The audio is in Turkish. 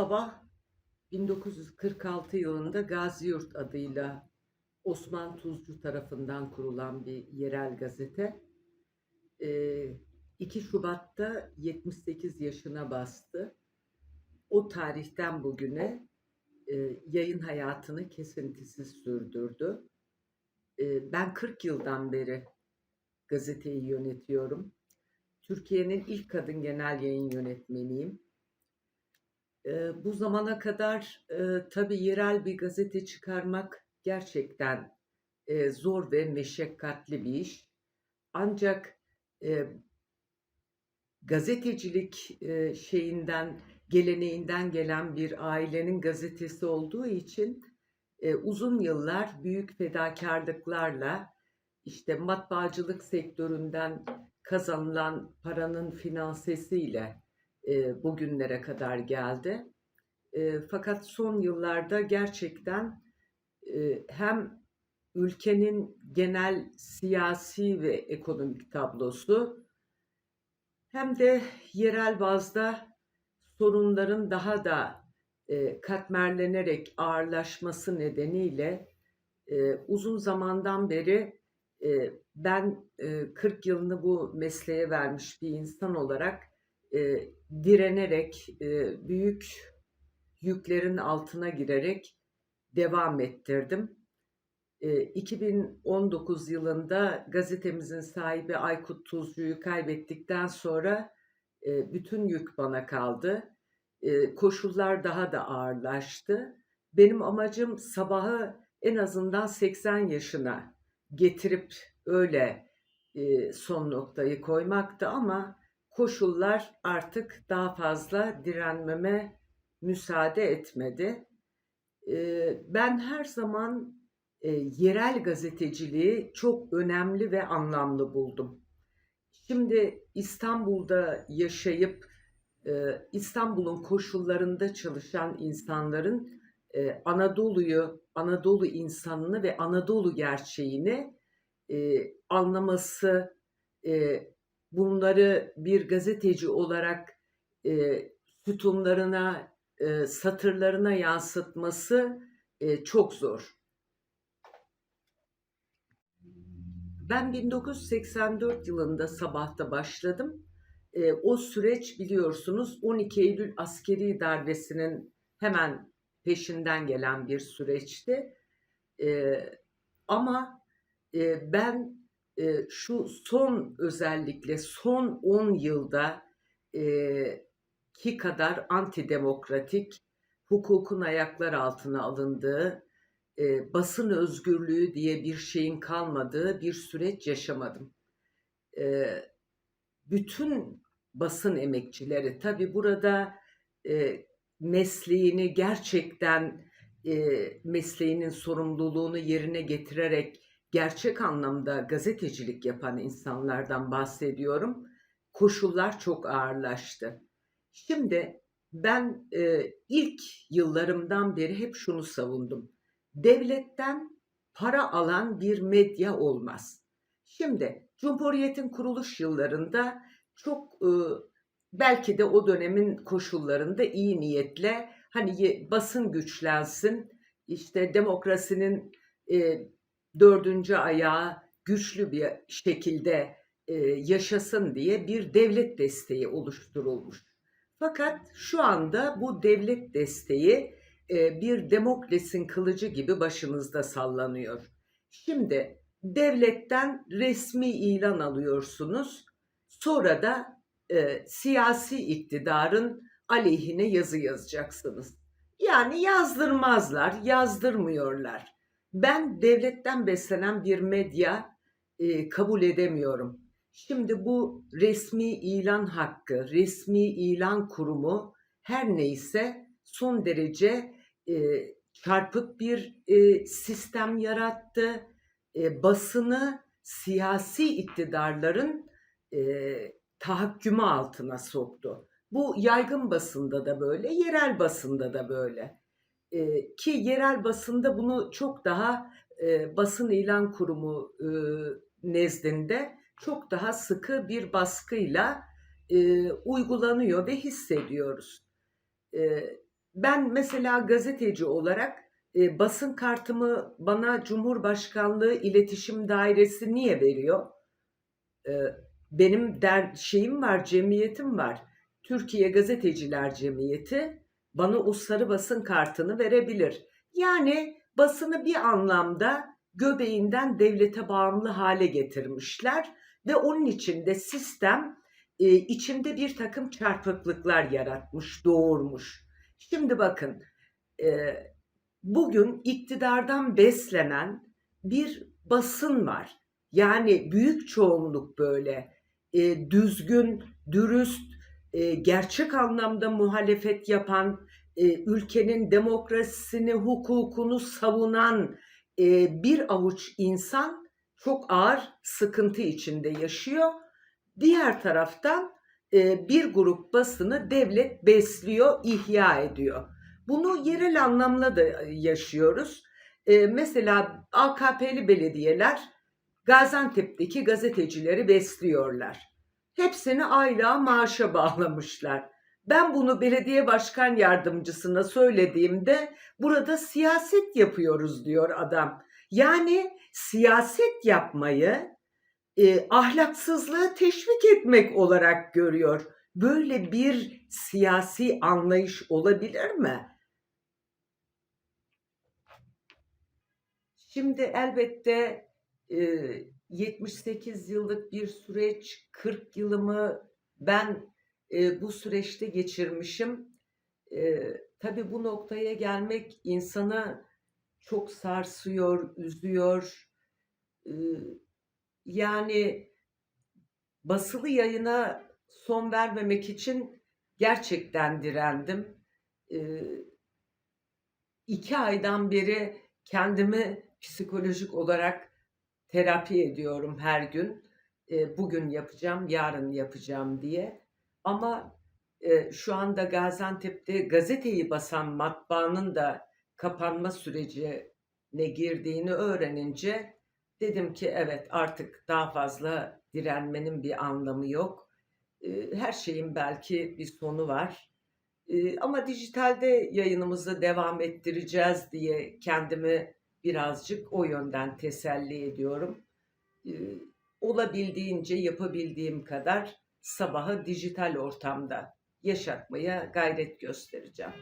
Sabah 1946 yılında Gaziyurt adıyla Osman Tuzcu tarafından kurulan bir yerel gazete. Ee, 2 Şubat'ta 78 yaşına bastı. O tarihten bugüne yayın hayatını kesintisiz sürdürdü. Ben 40 yıldan beri gazeteyi yönetiyorum. Türkiye'nin ilk kadın genel yayın yönetmeniyim. Bu zamana kadar e, tabii yerel bir gazete çıkarmak gerçekten e, zor ve meşakkatli bir iş. Ancak e, gazetecilik e, şeyinden, geleneğinden gelen bir ailenin gazetesi olduğu için e, uzun yıllar büyük fedakarlıklarla işte matbaacılık sektöründen kazanılan paranın finansesiyle e, bugünlere kadar geldi. E, fakat son yıllarda gerçekten e, hem ülkenin genel siyasi ve ekonomik tablosu hem de yerel bazda sorunların daha da katmerlenerek ağırlaşması nedeniyle uzun zamandan beri ben e, 40 yılını bu mesleğe vermiş bir insan olarak e, direnerek e, büyük yüklerin altına girerek devam ettirdim. E, 2019 yılında gazetemizin sahibi Aykut Tuzcu'yu kaybettikten sonra e, bütün yük bana kaldı. E, koşullar daha da ağırlaştı. Benim amacım sabahı en azından 80 yaşına getirip öyle e, son noktayı koymaktı ama koşullar artık daha fazla direnmeme müsaade etmedi. E, ben her zaman e, yerel gazeteciliği çok önemli ve anlamlı buldum. Şimdi İstanbul'da yaşayıp e, İstanbul'un koşullarında çalışan insanların e, Anadolu'yu, Anadolu insanını ve Anadolu gerçeğini anlaması, bunları bir gazeteci olarak e, sütunlarına, e, satırlarına yansıtması e, çok zor. Ben 1984 yılında sabahta başladım. E, o süreç biliyorsunuz 12 Eylül askeri darbesinin hemen peşinden gelen bir süreçti. E, ama e, ben e, şu son özellikle son 10 yılda e, ki kadar antidemokratik hukukun ayaklar altına alındığı, e, basın özgürlüğü diye bir şeyin kalmadığı bir süreç yaşamadım. E, bütün basın emekçileri tabi burada e, mesleğini gerçekten e, mesleğinin sorumluluğunu yerine getirerek gerçek anlamda gazetecilik yapan insanlardan bahsediyorum. Koşullar çok ağırlaştı. Şimdi ben e, ilk yıllarımdan beri hep şunu savundum. Devletten para alan bir medya olmaz. Şimdi Cumhuriyet'in kuruluş yıllarında çok e, belki de o dönemin koşullarında iyi niyetle hani basın güçlensin, işte demokrasinin e, dördüncü ayağı güçlü bir şekilde e, yaşasın diye bir devlet desteği oluşturulmuş. Fakat şu anda bu devlet desteği e, bir demokrasinin kılıcı gibi başınızda sallanıyor. Şimdi devletten resmi ilan alıyorsunuz. Sonra da e, siyasi iktidarın aleyhine yazı yazacaksınız. Yani yazdırmazlar, yazdırmıyorlar. Ben devletten beslenen bir medya e, kabul edemiyorum. Şimdi bu resmi ilan hakkı, resmi ilan kurumu her neyse son derece e, çarpık bir e, sistem yarattı. E, basını siyasi iktidarların e, tahakkümü altına soktu. Bu yaygın basında da böyle, yerel basında da böyle. E, ki yerel basında bunu çok daha e, basın ilan kurumu e, nezdinde çok daha sıkı bir baskıyla e, uygulanıyor ve hissediyoruz. E, ben mesela gazeteci olarak e, basın kartımı bana Cumhurbaşkanlığı İletişim Dairesi niye veriyor? E, benim der şeyim var, cemiyetim var. Türkiye Gazeteciler Cemiyeti bana o sarı basın kartını verebilir. Yani basını bir anlamda göbeğinden devlete bağımlı hale getirmişler ve onun için de sistem e, içinde bir takım çarpıklıklar yaratmış, doğurmuş. Şimdi bakın, e, bugün iktidardan beslenen bir basın var. Yani büyük çoğunluk böyle e, düzgün, dürüst, e, gerçek anlamda muhalefet yapan, e, ülkenin demokrasisini, hukukunu savunan e, bir avuç insan çok ağır sıkıntı içinde yaşıyor. Diğer taraftan e, bir grup basını devlet besliyor, ihya ediyor. Bunu yerel anlamda da yaşıyoruz. E, mesela AKP'li belediyeler Gaziantep'teki gazetecileri besliyorlar. Hepsini aylığa maaşa bağlamışlar. Ben bunu belediye başkan yardımcısına söylediğimde burada siyaset yapıyoruz diyor adam. Yani siyaset yapmayı e, ahlaksızlığı teşvik etmek olarak görüyor. Böyle bir siyasi anlayış olabilir mi? Şimdi elbette e, 78 yıllık bir süreç, 40 yılımı ben e, bu süreçte geçirmişim. E, tabii bu noktaya gelmek insanı çok sarsıyor, üzüyor. E, yani basılı yayına son vermemek için gerçekten direndim. E, iki aydan beri kendimi psikolojik olarak terapi ediyorum her gün. E, bugün yapacağım, yarın yapacağım diye. Ama e, şu anda Gaziantep'te gazeteyi basan matbaanın da kapanma sürecine girdiğini öğrenince dedim ki evet artık daha fazla direnmenin bir anlamı yok. E, her şeyin belki bir sonu var. Ama dijitalde yayınımızı devam ettireceğiz diye kendimi birazcık o yönden teselli ediyorum. E, olabildiğince yapabildiğim kadar sabahı dijital ortamda yaşatmaya gayret göstereceğim.